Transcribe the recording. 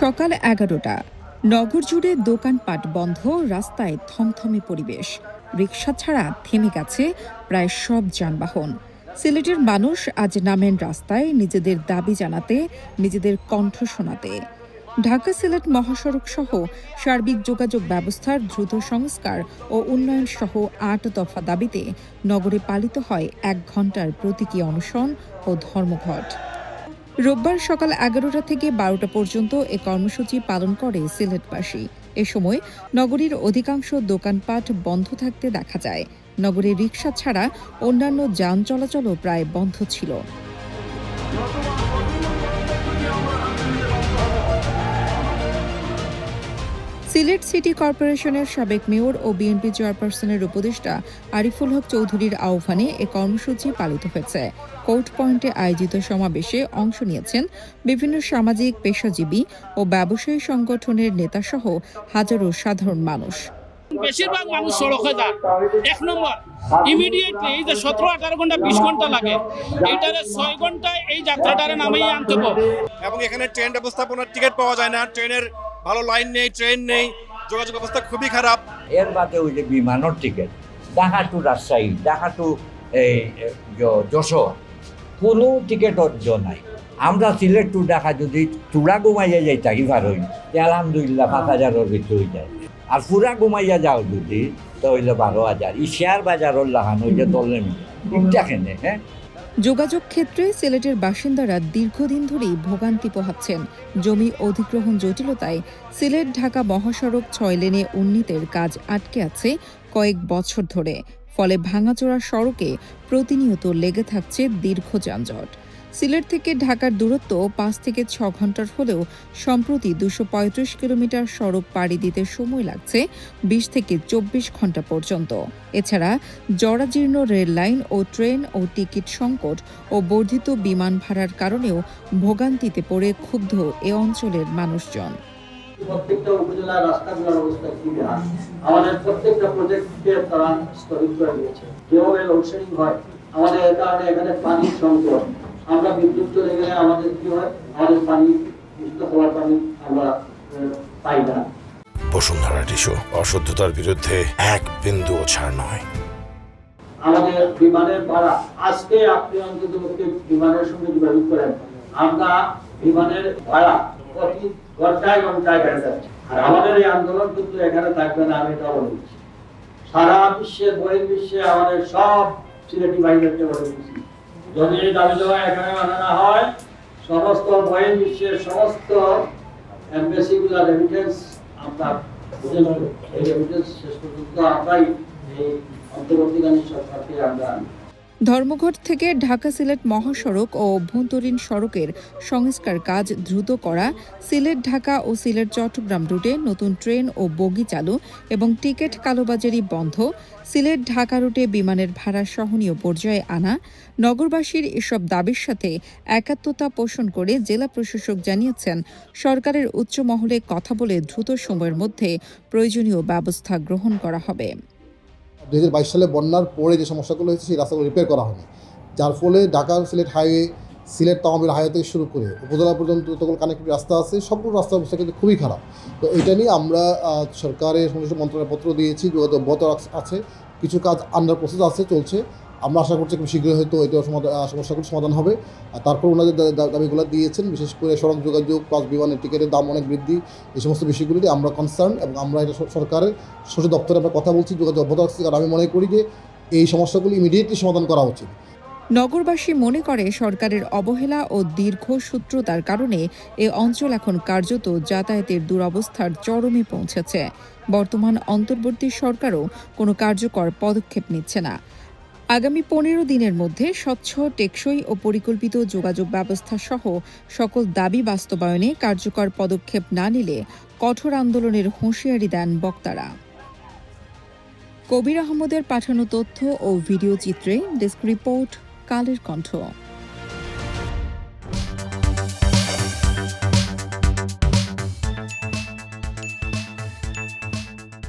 সকাল এগারোটা। নগর জুড়ে দোকানপাট বন্ধ, রাস্তায় থমথমে পরিবেশ। রিক্সা ছাড়া থেমে গেছে প্রায় সব যানবাহন। সিলেটের মানুষ আজ নামেন রাস্তায় নিজেদের দাবি জানাতে, নিজেদের কণ্ঠ শোনাতে। ঢাকা সিলেট মহাসড়ক সহ সার্বিক যোগাযোগ ব্যবস্থার দ্রুত সংস্কার ও উন্নয়ন সহ আট দফা দাবিতে নগরে পালিত হয় এক ঘণ্টার প্রতীকী অনশন ও ধর্মঘট। রোববার সকাল এগারোটা থেকে বারোটা পর্যন্ত এ কর্মসূচি পালন করে সিলেটবাসী। এ সময় নগরীর অধিকাংশ দোকানপাট বন্ধ থাকতে দেখা যায়। নগরে রিক্সা ছাড়া অন্যান্য যান চলাচলও প্রায় বন্ধ ছিল। সিলেট সিটি কর্পোরেশনের সাবেক মেয়র ও বিএনপি চেয়ারপারসনের উপদেষ্টা আরিফুল হক চৌধুরীর আহ্বানে এ কর্মসূচি পালিত হয়েছে। কোর্ট পয়েন্টে আয়োজিত সমাবেশে অংশ নিয়েছেন বিভিন্ন সামাজিক পেশাজীবী ও ব্যবসায়ী সংগঠনের নেতাসহ হাজারো সাধারণ মানুষ। বেশিরভাগ মানুষ সড়কে যান। এক নম্বর ইমিডিয়েটলি এই যে সতেরো আঠারো ঘণ্টা বিশ ঘণ্টা লাগে এইটারে ছয় ঘন্টায় এই যাত্রাটারে নামেই আনতে হবে। এবং এখানে ট্রেন ব্যবস্থাপনার টিকিট পাওয়া যায় না। ট্রেনের ভালো লাইন নেই ট্রেন নেই যোগাযোগ ব্যবস্থা খুবই খারাপ। এর বাদে ওই যে বিমানের ticket Dhaka to Rajshahi Dhaka to এই যশোর। কোনো টিকিটর জ নাই। আমরা সিলেট টু ঢাকা যদি চূড়া ঘুমাইয়া যাই থাকি পার হই তে আলহামদুলিল্লাহ পাঁচ হাজারের ভিতরে হয়ে যায়। আর পুরা ঘুমাইয়া যাও যদি তো হইলে বারো হাজার। ই শেয়ার বাজারের লাগানো ওই যে দলে মিলে ঠিকঠাক হ্যাঁ? যোগাযোগ ক্ষেত্রে সিলেটের বাসিন্দারা দীর্ঘদিন ধরেই ভোগান্তি পোহাচ্ছেন। জমি অধিগ্রহণ জটিলতায় সিলেট ঢাকা মহাসড়ক ছয় লেনে উন্নীতের কাজ আটকে আছে কয়েক বছর ধরে। ফলে ভাঙাচোরা সড়কে প্রতিনিয়ত লেগে থাকছে দীর্ঘ যানজট। সিলেট থেকে ঢাকার দূরত্ব পাঁচ থেকে ছ ঘণ্টার হলেও সম্প্রতি দুশো পঁয়ত্রিশ কিলোমিটার সড়ক পাড়ি দিতে সময় লাগছে বিশ থেকে চব্বিশ ঘণ্টা পর্যন্ত। এছাড়া জরাজীর্ণ রেল লাইন ও ট্রেন ও টিকিট সংকট ও বর্ধিত বিমান ভাড়ার কারণেও ভোগান্তিতে পড়ে ক্ষুব্ধ এ অঞ্চলের মানুষজন। প্রত্যেকটা উপজেলার রাস্তাগুলোর অবস্থা খারাপ। আমাদের প্রত্যেকটা প্রজেক্টকে তারা স্থগিত করে দিয়েছে। যেভাবে লোডশেডিং হয়, আমাদের এর কারণে এখানে পানির সংকট। আমরা বিদ্যুৎ চলে গেলে আমাদের কি হয়? আমাদের পানি বিশুদ্ধ হওয়ার পানি আমরা পাই না। বসুন্ধরা টিস্যু অশুদ্ধতার বিরুদ্ধে এক বিন্দুও ছাড় নয়। আমাদের বিমানের ভাড়া আজকে আপনি অন্তত বিমানের সঙ্গে যোগাযোগ করেন। আমরা বিমানের ভাড়া প্রতি ঘন্টায় ঘন্টায় বেড়ে যাচ্ছে। আর আমাদের এই আন্দোলন কিন্তু এখানে থাকবে না আমি এটা বলে সারা বিশ্বে বহির বিশ্বে আমাদের সব সিলেটি ভাইদেরকে বলে দিচ্ছি। যদি এই দাবি দেওয়া এখানে মানে হয়, সমস্ত বহির বিশ্বের সমস্ত এমবেসি গুলা রেমিটেন্স আমরা এই রেমিটেন্স শেষ পর্যন্ত আমরাই এই অন্তর্বর্তীকালীন সরকারকে আমরা ধর্মঘট থেকে ঢাকা সিলেট মহাসড়ক ও অভ্যন্তরীণ সড়কের সংস্কার কাজ দ্রুত করা, সিলেট ঢাকা ও সিলেট চট্টগ্রাম রুটে নতুন ট্রেন ও বগি চালু এবং টিকিট কালোবাজারি বন্ধ, সিলেট ঢাকা রুটে বিমানের ভাড়া সহনীয় পর্যায়ে আনা, নগরবাসীর এসব দাবির সাথে একাত্মতা পোষণ করে জেলা প্রশাসক জানিয়েছেন, সরকারের উচ্চ মহলে কথা বলে দ্রুত সময়ের মধ্যে প্রয়োজনীয় ব্যবস্থা গ্রহণ করা হবে। দু বাইশ সালে বন্যার পরে যে সমস্যাগুলো হয়েছে, সেই রাস্তাগুলো রিপেয়ার করা হয়নি। যার ফলে ঢাকা সিলেট হাইওয়ে সিলেট তামাবিল হাইওয়ে থেকে শুরু করে উপজেলা পর্যন্ত যতগুলো কানেক্টিভ রাস্তা আছে, সবগুলো রাস্তার অবস্থা কিন্তু খুবই খারাপ। তো এটা নিয়ে আমরা সরকারের সংশ্লিষ্ট মন্ত্রণালয় পত্র দিয়েছি, যোগাযোগ অব্যাহত আছে। কিছু কাজ আন্ডার প্রসেস আছে, চলছে। আমরা আশা করছি খুব শীঘ্রই হয়তো এটা সমাধান আহ, সমস্যাগুলো সমাধান হবে। আর তারপর ওনাদের দাবিগুলো দিয়েছেন বিশেষ করে সড়ক যোগাযোগ প্লাস বিমানের টিকিটের দাম অনেক বৃদ্ধি এই সমস্ত বিষয়গুলিতে আমরা কনসার্ন এবং আমরা এটা সরকারের সংসদ দপ্তরে আমরা কথা বলছি যোগাযোগ অব্যাহত রাখছি। কারণ আমি মনে করি যে এই সমস্যাগুলি ইমিডিয়েটলি সমাধান করা উচিত। নগরবাসী মনে করে সরকারের অবহেলা ও দীর্ঘ সূত্রতার কারণে এ অঞ্চল এখন কার্যত যাতায়াতের দুরবস্থার চরমে পৌঁছেছে। বর্তমান অন্তর্বর্তী সরকারও কোনো কার্যকর পদক্ষেপ নিচ্ছে না। আগামী পনেরো দিনের মধ্যে স্বচ্ছ, টেকসই ও পরিকল্পিত যোগাযোগ ব্যবস্থা সহ সকল দাবি বাস্তবায়নে কার্যকর পদক্ষেপ না নিলে কঠোর আন্দোলনের হুঁশিয়ারি দেন বক্তারা। কবির আহমদের পাঠানো তথ্য ও ভিডিও চিত্রে ডেস্ক রিপোর্ট, কালের কণ্ঠ।